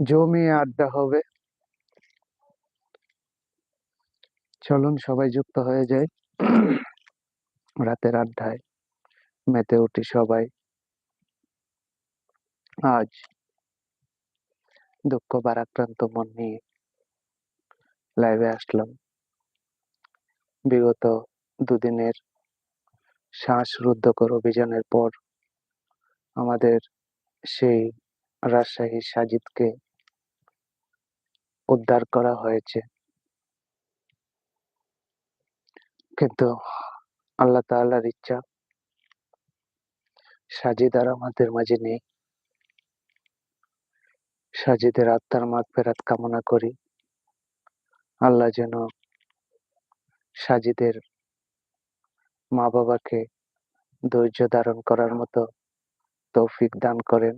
জমিয়ে আড্ডা হবে। চলুন সবাই যুক্ত হয়ে যায় রাতের আড্ডায় মেতে উঠি সবাই। আজ দুঃখ ভারাক্রান্ত মন নিয়ে লাইভে আসলাম। বিগত দুদিনের শ্বাসরুদ্ধকর অভিযানের পর আমাদের সেই রাজশাহী সাজিদকে উদ্ধার করা হয়েছে। কিন্তু আল্লাহ তাআলার ইচ্ছা সাজিদ আর আমাদের মাঝে নেই। সাজিদের আত্মার মাগফেরাত কামনা করি। আল্লাহ যেন সাজিদের মা বাবাকে ধৈর্য ধারণ করার মতো তৌফিক দান করেন।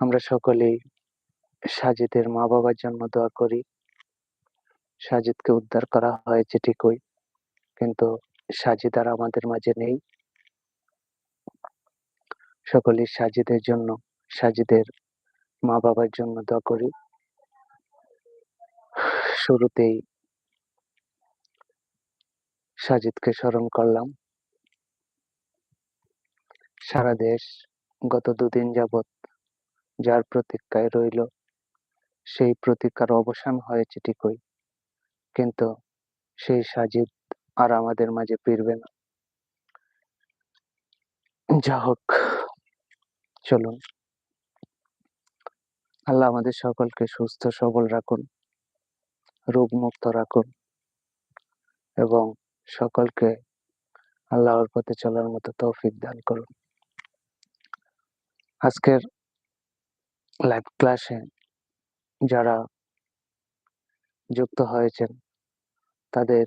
আমরা সকলেই সাজিদের মা বাবার জন্য দোয়া করি। সাজিদকে উদ্ধার করা হয়েছে ঠিকই, কিন্তু সাজিদ আর আমাদের মাঝে নেই। সকলেই সাজিদের জন্য, সাজিদের মা বাবার জন্য দোয়া করি। শুরুতেই সাজিদকে স্মরণ করলাম। সারা দেশ গত দুদিন যাবৎ যার প্রতীক্ষায় রইল সেই প্রতীক্ষার অবসান হয়েছে ঠিকই। কিন্তু সেই সাজিদ আর আমাদের মাঝে ফিরবে না। যা হোক, চলুন। আল্লাহ আমাদের সকলকে সুস্থ, সবল রাখুন রোগ মুক্ত রাখুন এবং সকলকে আল্লাহর পথে চলার মতো তৌফিক দান করুন। আজকের লাইভ ক্লাসে যারা যুক্ত হয়েছেন, তাদের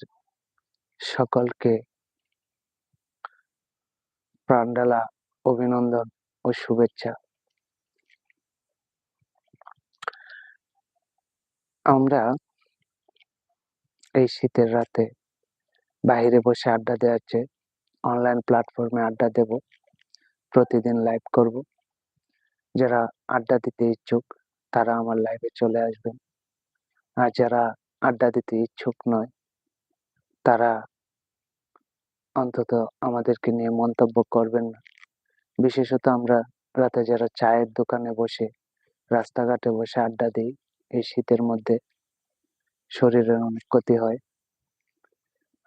সকলকে প্রাণডালা অভিনন্দন ও শুভেচ্ছা। আমরা এই শীতের রাতে বাইরে বসে আড্ডা দেওয়ার চেয়ে অনলাইন প্ল্যাটফর্মে আড্ডা দেব, প্রতিদিন লাইভ করব। যারা আড্ডা দিতে ইচ্ছুক তারা আমার লাইভে চলে আসবেন আর যারা আড্ডা দিতে ইচ্ছুক নয়, তারা অন্তত আমাদেরকে নিয়ে মন্তব্য করবেন না। বিশেষত আমরা রাতে যারা চায়ের দোকানে বসে, রাস্তাঘাটে বসে আড্ডা দিই, এই শীতের মধ্যে শরীরের অনেক ক্ষতি হয়।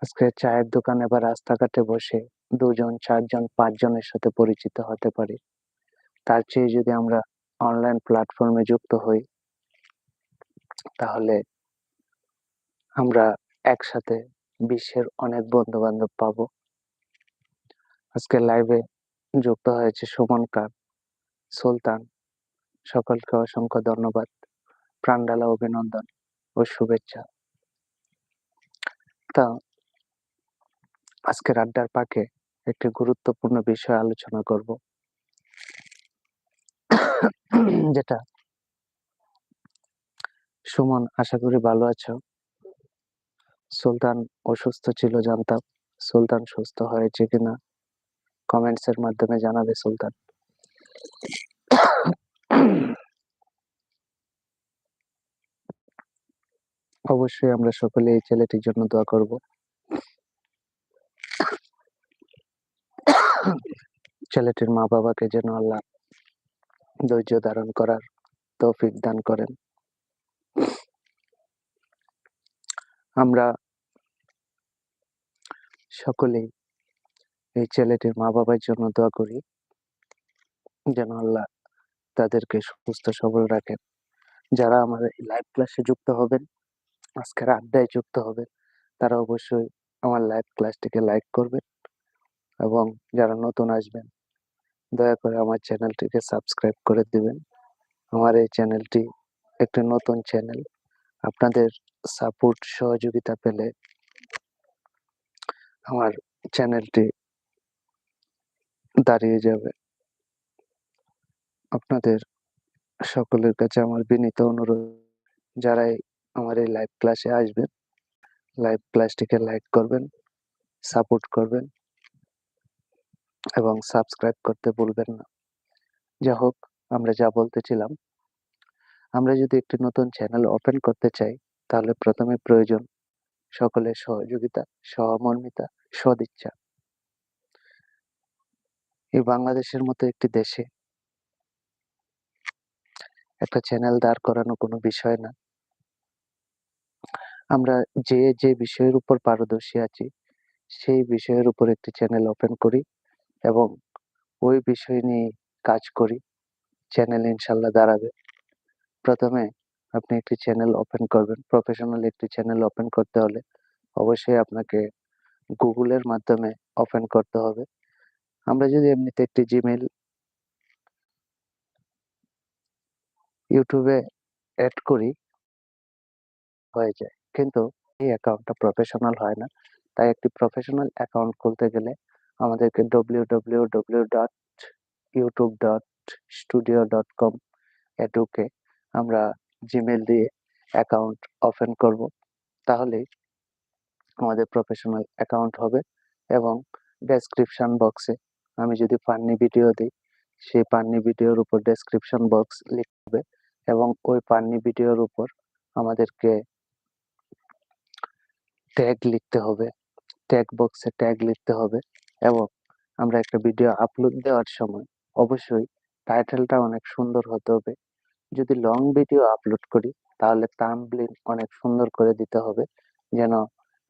আজকে চায়ের দোকানে বা রাস্তাঘাটে বসে দুজন, চারজন, পাঁচজনের সাথে পরিচিত হতে পারি। তার চেয়ে যদি আমরা অনলাইন প্ল্যাটফর্মে যুক্ত হই, তাহলে আমরা একসাথে বিশ্বের অনেক বন্ধু বান্ধব পাবো। আজকে লাইভে যুক্ত হয়েছে সুমন কার, সুলতান, সকলকে অসংখ্য ধন্যবাদ, প্রাণডালা অভিনন্দন ও শুভেচ্ছা। তা, আজকের আড্ডার পাকে একটি গুরুত্বপূর্ণ বিষয় আলোচনা করব। যেটা সুমন, আশা করি ভালো আছো। সুলতান অসুস্থ ছিল, জানতাম। সুলতান সুস্থ হয়েছে কিনা? কমেন্টস এর মাধ্যমে জানাবে সুলতান। অবশ্যই আমরা সকলে এই ছেলেটির জন্য দোয়া করব। ছেলেটির মা বাবাকে যেন আল্লাহ ধৈর্য ধারণ করার তৌফিক দান করেন। আমরা সকলেই এই ছেলেটির মা বাবার জন্য দোয়া করি, যেন আল্লাহ তাদেরকে সুস্থ সবল রাখেন। যারা আমাদের লাইভ ক্লাসে যুক্ত হবেন, আজকের আড্ডায় যুক্ত হবেন, তারা অবশ্যই আমার লাইভ ক্লাসটিকে লাইক করবেন এবং যারা নতুন আসবেন দয়া করে আমার চ্যানেলটিকে সাবস্ক্রাইব করে দিবেন। আমার এই চ্যানেলটি একটি নতুন চ্যানেল। আপনাদের সাপোর্ট, সহযোগিতা পেলে আমার চ্যানেলটি দাঁড়িয়ে যাবে। আপনাদের সকলের কাছে আমার বিনীত অনুরোধ, যারাই আমার এই লাইভ ক্লাসে আসবেন, লাইভ ক্লাসটিকে লাইক করবেন, সাপোর্ট করবেন এবং সাবস্ক্রাইব করতে ভুলবেন না। যা হোক, আমরা যা বলতেছিলাম আমরা যদি একটি নতুন চ্যানেল ওপেন করতে চাই, তাহলে প্রথমে প্রয়োজন সকলের সহযোগিতা, সহমর্মিতা, সদিচ্ছা। এই বাংলাদেশের মতো একটি দেশে একটা চ্যানেল দাঁড় করানো কোনো বিষয় না। আমরা যে যে বিষয়ের উপর পারদর্শী আছি, সেই বিষয়ের উপর একটি চ্যানেল ওপেন করি। এবং ওই বিষয় নিয়ে কাজ করি। চ্যানেল ইনশাল্লাহ দাঁড়াবে। প্রথমে আপনি একটি চ্যানেল ওপেন করবেন। প্রফেশনাল একটি চ্যানেল ওপেন করতে হলে অবশ্যই আপনাকে গুগলের মাধ্যমে ওপেন করতে হবে। আমরা যদি এমনিতে একটি জিমেল ইউটিউবে অ্যাড করি, হয়ে যায়। কিন্তু এই অ্যাকাউন্টটা প্রফেশনাল হয় না। তাই একটি প্রফেশনাল অ্যাকাউন্ট খুলতে গেলে আমাদেরকে W W W dot YouTube dot studio dot com এ ঢুকে আমরা জিমেল দিয়ে অ্যাকাউন্ট ওপেন করব। তাহলেই আমাদের প্রফেশনাল অ্যাকাউন্ট হবে এবং ডেসক্রিপশন বক্সে আমি যদি ফান্নি ভিডিও দিই, সেই ফান্নি ভিডিওর উপর ডেসক্রিপশন বক্স লিখবে এবং ওই ফান্নি ভিডিওর উপর আমাদেরকে ট্যাগ লিখতে হবে। ট্যাগ বক্সে ট্যাগ লিখতে হবে। এবং আমরা একটা ভিডিও আপলোড দেওয়ার সময় অবশ্যই টাইটেলটা অনেক সুন্দর হতে হবে। যদি লং ভিডিও আপলোড করি, তাহলে থাম্বনেইল অনেক সুন্দর করে দিতে হবে, যেন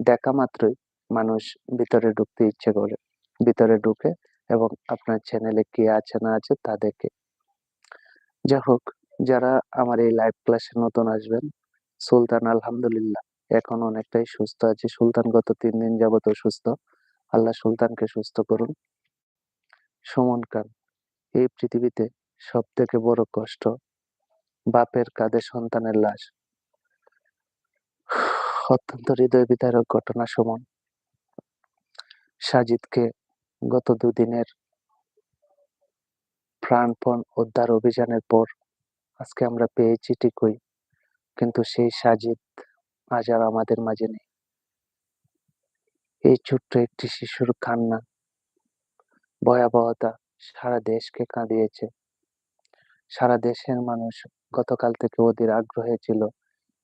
দেখা মাত্রই মানুষ ভিতরে ঢুকতে ইচ্ছে করে। ভিতরে ঢুকে এবং আপনার চ্যানেলে কি আছে না আছে তা দেখে। যাই হোক, যারা আমার এই লাইভ ক্লাসে নতুন আসবেন, সুলতান আলহামদুলিল্লাহ, এখন অনেকটাই সুস্থ আছে। সুলতান গত তিন দিন যাবত অসুস্থ। আল্লাহ সুলতানকে সুস্থ করুন। সুমন খান এই পৃথিবীতে সব থেকে বড় কষ্ট বাপের কাঁধে সন্তানের লাশ। অত্যন্ত হৃদয় বিদারক ঘটনা সুমন। সাজিদকে গত দুদিনের প্রাণপণ উদ্ধার অভিযানের পর আজকে আমরা পেয়েছি ঠিকই, কিন্তু সেই সাজিদ আজ আর আমাদের মাঝে নেই। এই ছোট্ট একটি শিশুর কান্না, ভয়াবহতা সারা দেশকে কাঁদিয়েছে। সারা দেশের মানুষ গতকাল থেকে ওদের আগ্রহে ছিল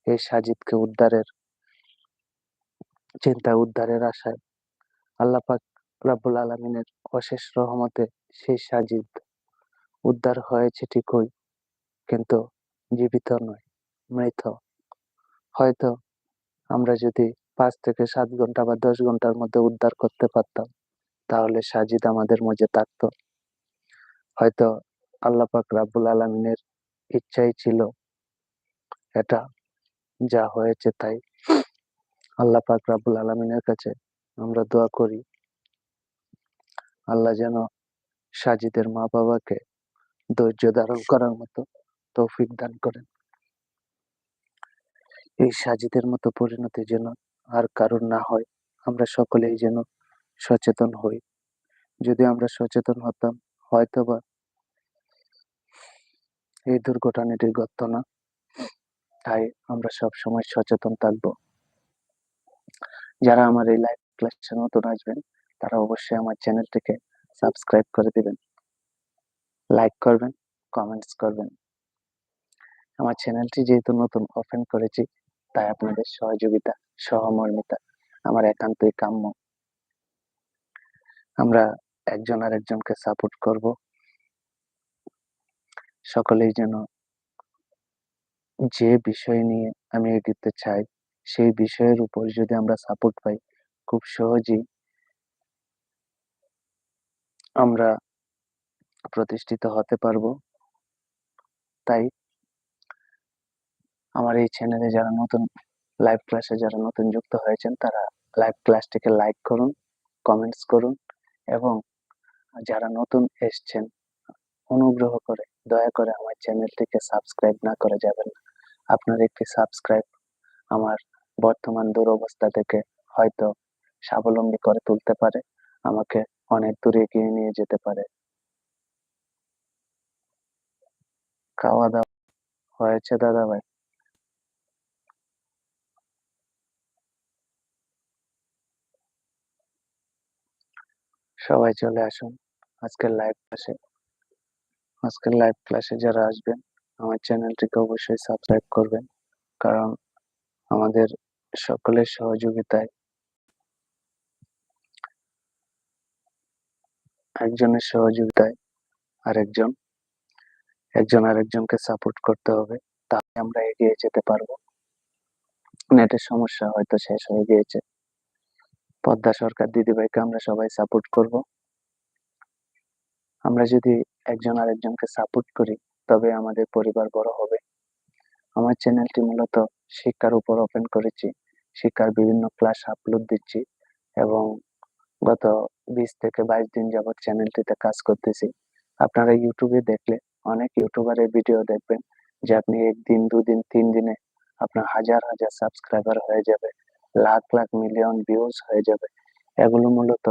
এই সাজিদকে উদ্ধারের চিন্তা উদ্ধারের আশায়। আল্লাহ পাক রাব্বুল আলমিনের অশেষ রহমতে সেই সাজিদ উদ্ধার হয়েছে ঠিকই, কিন্তু জীবিত নয়, মৃত। হয়তো আমরা যদি পাঁচ থেকে সাত ঘণ্টা বা দশ ঘণ্টার মধ্যে উদ্ধার করতে পারতাম। তাহলে সাজিদ আমাদের মধ্যে থাকতো হয়তো আল্লাহ পাক রাব্বুল আলমিনের ইচ্ছাই ছিল এটা, যা হয়েছে তাই। আল্লাহ পাক রাব্বুল আলমিনের কাছে আমরা দোয়া করি, আল্লাহ যেন সাজিদের মা বাবাকে ধৈর্য ধারণ করার মতো তৌফিক দান করেন। এই সাজিদের মতো পরিণতি যেন আর কারোর না হয় আমরা সকলেই যেন সচেতন হই। যদি আমরা সচেতন হতাম, হয়তোবা এই দুর্ঘটনাটি ঘটতো না। তাই আমরা সব সময় সচেতন থাকব। যারা আমার এই লাইভ ক্লাসে নতুন আসবেন, তারা অবশ্যই আমার চ্যানেলটিকে সাবস্ক্রাইব করে দিবেন। লাইক করবেন কমেন্টস করবেন। আমার চ্যানেলটি যেহেতু নতুন ওপেন করেছি, তাই আপনাদের সহযোগিতা সহমর্মিতা, আমার একান্তই কাম্য। আমরা একজন আর একজনকে সাপোর্ট করব। সকলেই যেন যে বিষয় নিয়ে আমি এগোতে চাই, সেই বিষয়ের উপর যদি আমরা সাপোর্ট পাই, খুব সহজেই আমরা প্রতিষ্ঠিত হতে পারব। তাই আমার এই চ্যানেলে যারা নতুন লাইভ ক্লাসে যারা নতুন যুক্ত হয়েছেন, তারা লাইভ ক্লাসটিকে লাইক করুন কমেন্টস করুন এবং যারা নতুন এসছেন, অনুগ্রহ করে দয়া করে আমার চ্যানেলটিকে সাবস্ক্রাইব না করে যাবেন না। আপনার একটি সাবস্ক্রাইব আমার বর্তমান দুরবস্থা থেকে হয়তো স্বাবলম্বী করে তুলতে পারে, আমাকে অনেক দূরে এগিয়ে নিয়ে যেতে পারে। খাওয়া দাওয়া হয়েছে দাদা ভাই সবাই চলে আসুন। আজকের লাইভ ক্লাসে আজকের লাইভ ক্লাসে যারা আসবেন, আমার চ্যানেলটিকে অবশ্যই সাবস্ক্রাইব করবেন। কারণ আমাদের সকলের সহযোগিতায় একজনের সহযোগিতায় আরেকজন, একজন আরেকজনকে সাপোর্ট করতে হবে, তাহলে আমরা এগিয়ে যেতে পারব। নেটের সমস্যা হয়তো শেষ হয়ে গিয়েছে। পদ্মা সরকার দিদিভাইকে আমরা সবাই সাপোর্ট করব। আমরা যদি একজন আরেকজনকে সাপোর্ট করি, তবে আমাদের পরিবার বড় হবে। আমার চ্যানেলটি মূলত শিক্ষার উপর ওপেন করেছি, শিক্ষার বিভিন্ন ক্লাস আপলোড দিচ্ছি এবং গত বিশ থেকে বাইশ দিন যাবৎ চ্যানেলটিতে কাজ করতেছি। আপনারা ইউটিউবে দেখলে অনেক ইউটিউবারের ভিডিও দেখবেন যে আপনি একদিন, দুদিন, তিন দিনে আপনার হাজার হাজার সাবস্ক্রাইবার হয়ে যাবে। লাখ লাখ মিলিয়ন ভিউজ হয়ে যাবে। এগুলো মূলত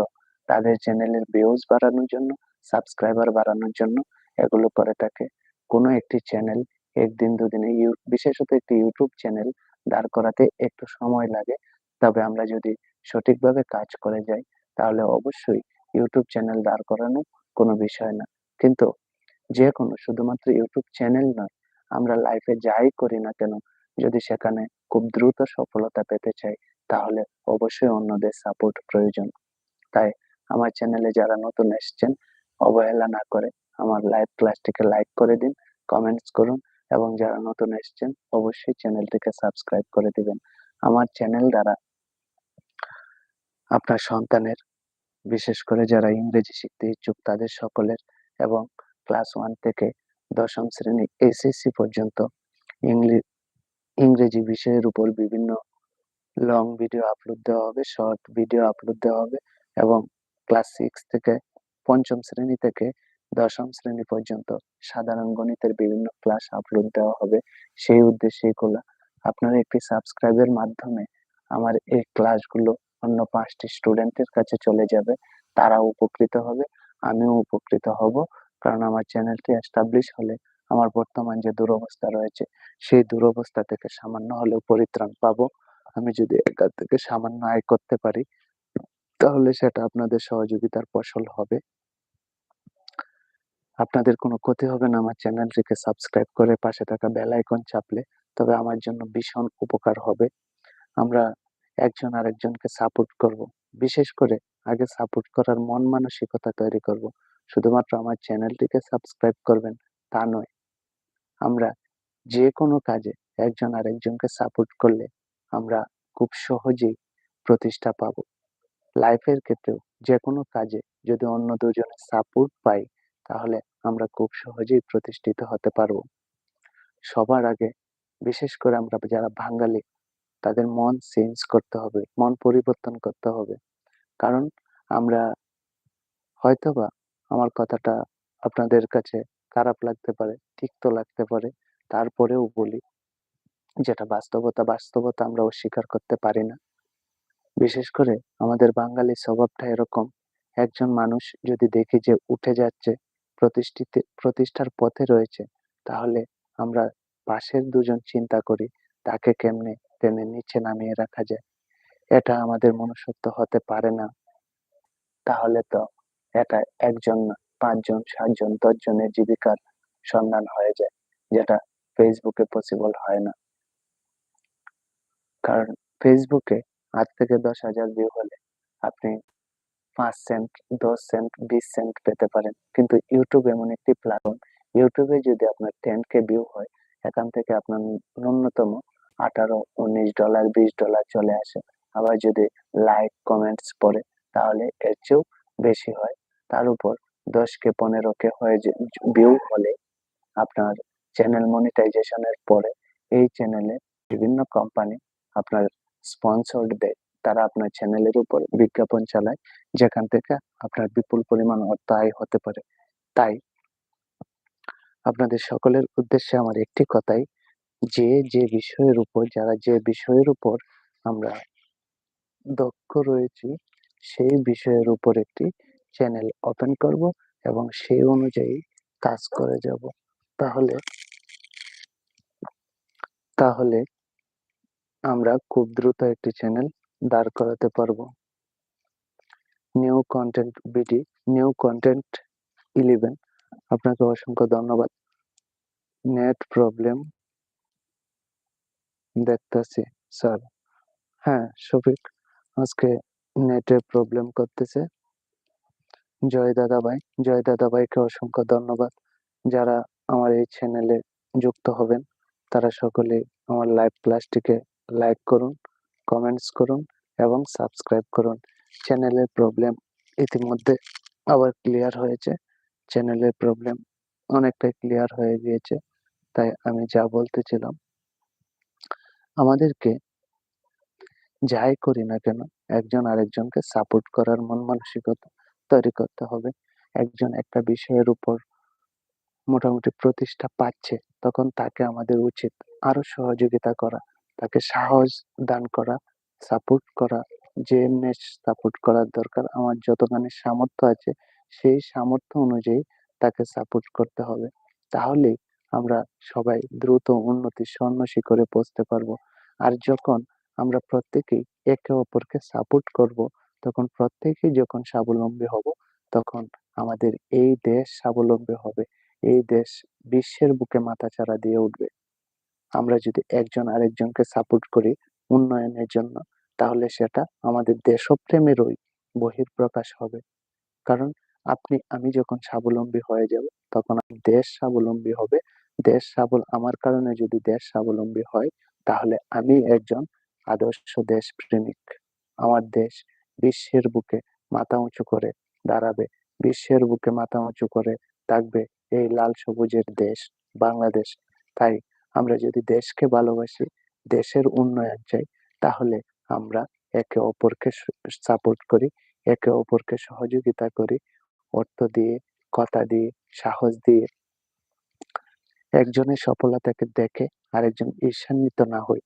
তাদের চ্যানেলের ভিউজ বাড়ানোর জন্য সাবস্ক্রাইবার বাড়ানোর জন্য। এগুলো করে থাকে কোনো একটি চ্যানেল একদিন দুদিনে বিশেষত একটি ইউটিউব চ্যানেল দাঁড় করাতে একটু সময় লাগে। তবে আমরা যদি সঠিকভাবে কাজ করে যাই, তাহলে অবশ্যই ইউটিউব চ্যানেল দাঁড় করানো কোনো বিষয় না। কিন্তু যে কোনো শুধুমাত্র ইউটিউব চ্যানেল নয়, আমরা লাইফে যাই করি না কেন যদি সেখানে খুব দ্রুত সফলতা পেতে চাই, তাহলে অবশ্যই অন্যদের সাপোর্ট প্রয়োজন। তাই আমার চ্যানেলে যারা নতুন এসছেন, অবহেলা না করে আমার লাইভ ক্লাসটিকে লাইক করে দিন কমেন্টস করুন এবং যারা নতুন এসছেন, অবশ্যই চ্যানেলটিকে সাবস্ক্রাইব করে দিবেন। আমার চ্যানেল দ্বারা আপনার সন্তানের, বিশেষ করে যারা ইংরেজি শিখতে ইচ্ছুক, তাদের সকলের এবং ক্লাস ওয়ান থেকে দশম শ্রেণি এসএসসি পর্যন্ত ইংলি- ইংরেজি বিষয়ের উপর বিভিন্ন লং ভিডিও আপলোড দেওয়া হবে শর্ট ভিডিও আপলোড দেওয়া হবে এবং ক্লাস সিক্স থেকে পঞ্চম শ্রেণি থেকে দশম শ্রেণি পর্যন্ত সাধারণ গণিতের বিভিন্ন ক্লাস আপলোড দেওয়া হবে। সেই উদ্দেশ্যে খোলা। আপনার একটি সাবস্ক্রাইবের মাধ্যমে আমার এই ক্লাসগুলো অন্য পাঁচটি স্টুডেন্টের কাছে চলে যাবে। তারা উপকৃত হবে, আমিও উপকৃত হব, কারণ আমার চ্যানেলটি এস্টাবলিশ হলে আমার বর্তমান যে দুরবস্থা রয়েছে, সেই দুরবস্থা থেকে সামান্য হলেও পরিত্রাণ পাবো। আমি যদি এখান থেকে সামান্য আয় করতে পারি, তাহলে সেটা আপনাদের সহযোগিতার ফসল হবে। আপনাদের কোনো ক্ষতি হবে না, আমার চ্যানেলটিকে সাবস্ক্রাইব করে পাশে থাকা বেল আইকন চাপলে তবে আমার জন্য ভীষণ উপকার হবে। আমরা একজন আরেকজনকে সাপোর্ট করব। বিশেষ করে আগে সাপোর্ট করার মন মানসিকতা তৈরি করব। শুধুমাত্র আমার চ্যানেলটিকে সাবস্ক্রাইব করবেন তা নয় আমরা যে কোনো কাজে একজন আরেকজনকে সাপোর্ট করলে আমরা খুব সহজেই প্রতিষ্ঠা পাব। লাইফের ক্ষেত্রেও যে কোনো কাজে যদি অন্য দুজনের সাপোর্ট পাই তাহলে আমরা খুব সহজেই প্রতিষ্ঠিত হতে পারব। সবার আগে বিশেষ করে আমরা যারা বাঙালি, তাদের মন চেঞ্জ করতে হবে, মন পরিবর্তন করতে হবে। কারণ আমরা হয়তোবা আমার কথাটা আপনাদের কাছে খারাপ লাগতে পারে, তিক্ত লাগতে পারে। তারপরেও বলি, যেটা বাস্তবতা বাস্তবতা আমরা অস্বীকার করতে পারি না। বিশেষ করে আমাদের বাঙালি স্বভাবটা এরকম, একজন মানুষ যদি দেখি যে উঠে যাচ্ছে, প্রতিষ্ঠিত, প্রতিষ্ঠার পথে রয়েছে, তাহলে আমরা পাশের দুজন চিন্তা করি, তাকে কেমনে টেনে নিচে নামিয়ে রাখা যায়? এটা আমাদের মনুষ্যত্ব হতে পারে না। তাহলে তো এটা একজন না। পাঁচজন, সাতজন, দশজনের জীবিকার সন্ধান হয়ে যায়, যেটা ফেসবুকে পসিবল হয় না। কারণ ফেসবুকে আট থেকে দশ হাজার ভিউ হলে আপনি পাঁচ সেন্ট দশ সেন্ট বিশ সেন্ট পেতে পারেন। কিন্তু ইউটিউব এমন একটি প্ল্যাটফর্ম ইউটিউবে যদি আপনার টেন কে ভিউ হয়, এখান থেকে আপনার ন্যূনতম আঠারো, উনিশ ডলার বিশ ডলার চলে আসে। আবার যদি লাইক কমেন্টস পড়ে, তাহলে এর চেয়েও বেশি হয়। তার উপর দশ কে পনেরো কে হয়ে ভিউ হলে আপনার চ্যানেল মনিটাইজেশনের পরে এই চ্যানেলে বিভিন্ন কোম্পানি আপনার স্পন্সর দেয়। তারা আপনার চ্যানেলের উপর বিজ্ঞাপন চালায়, যেখান থেকে আপনার বিপুল পরিমাণ অর্থ আয় হতে পারে। তাই আপনাদের সকলের উদ্দেশ্যে আমার একটি কথাই, যে যে বিষয়ের উপর, যারা যে বিষয়ের উপর আমরা দক্ষ রয়েছি, সেই বিষয়ের উপর একটি চ্যানেল ওপেন করব এবং সেই অনুযায়ী কাজ করে যাব। তাহলে তাহলে আমরা খুব দ্রুত একটি চ্যানেল দাঁড় করাতে পারব। New content B D new content eleven আপনাকে অসংখ্য ধন্যবাদ। নেট প্রবলেম দেখতেছি স্যার হ্যাঁ শফিক আজকে নেটে প্রবলেম করতেছে। জয় দাদা ভাই, জয় দাদা ভাইকে অসংখ্য ধন্যবাদ। যারা আমার এই চ্যানেলে যুক্ত হবেন, তারা সকলে আমার লাইভ ক্লাসটিকে লাইক করুন কমেন্টস করুন এবং সাবস্ক্রাইব করুন। চ্যানেলের প্রবলেম ইতিমধ্যে আবার ক্লিয়ার হয়েছে। চ্যানেলের প্রবলেম অনেকটাই ক্লিয়ার হয়ে গিয়েছে, তাই আমি যা বলতেছিলাম, আমাদেরকে যাই করি না কেন, একজন আরেকজনকে সাপোর্ট করার মন মানসিকতা তৈরি করতে হবে। একজন একটা বিষয়ের উপর মোটামুটি প্রতিষ্ঠা পাচ্ছে, তখন তাকে আমাদের উচিত আরও সহযোগিতা করা, তাকে সাহস দান করা সাপোর্ট করা, যে সাপোর্ট করার দরকার, আমার যতখানি সামর্থ্য আছে, সেই সামর্থ্য অনুযায়ী তাকে সাপোর্ট করতে হবে। তাহলেই আমরা সবাই দ্রুত উন্নতি স্বর্ণ শিখরে পৌঁছতে পারব। আর যখন আমরা প্রত্যেকেই একে অপরকে সাপোর্ট করব তখন প্রত্যেকে যখন স্বাবলম্বী হব, তখন আমাদের এই দেশ স্বাবলম্বী হবে। এই দেশ বিশ্বের বুকে মাথাচাড়া দিয়ে উঠবে। আমরা যদি একজন আরেকজনকে সাপোর্ট করি উন্নয়নের জন্য, তাহলে সেটা আমাদের দেশপ্রেমেরই বহিঃপ্রকাশ হবে। কারণ আপনি, আমি যখন স্বাবলম্বী হয়ে যাব, তখন দেশ স্বাবলম্বী হবে। দেশ স্বাবল আমার কারণে যদি দেশ স্বাবলম্বী হয়, তাহলে আমি একজন আদর্শ দেশ প্রেমিক আমার দেশ বিশ্বের বুকে মাথা উঁচু করে দাঁড়াবে। বিশ্বের বুকে মাথা উঁচু করে থাকবে এই লাল সবুজের দেশ, বাংলাদেশ। তাই আমরা যদি দেশকে ভালোবাসি, দেশের উন্নয়ন চাই, তাহলে আমরা একে অপরকে সাপোর্ট করি, একে অপরকে সহযোগিতা করি, অর্থ দিয়ে, কথা দিয়ে, সাহস দিয়ে। একজনের সফলতাকে দেখে আরেকজন ঈর্ষান্বিত না হই।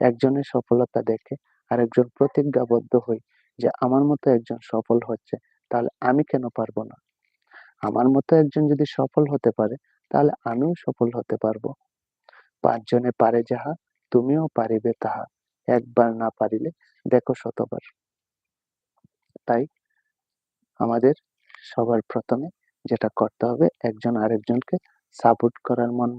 একজনের সফলতা দেখে আরেকজন প্রতিজ্ঞাবদ্ধ হই যে আমার মতো একজন সফল হচ্ছে, তাহলে আমি কেন পারব না? আমার মতো একজন যদি সফল হতে পারে, তাহলে আমিও সফল হতে পারব। পাঁচজনে পারে যাহা, তুমিও পারিবে তাহা। একবার না পারিলে, দেখো শতবার। তাই আমাদের সবার প্রথমে যেটা করতে হবে, একজন আরেকজনকে সাপোর্ট করার মন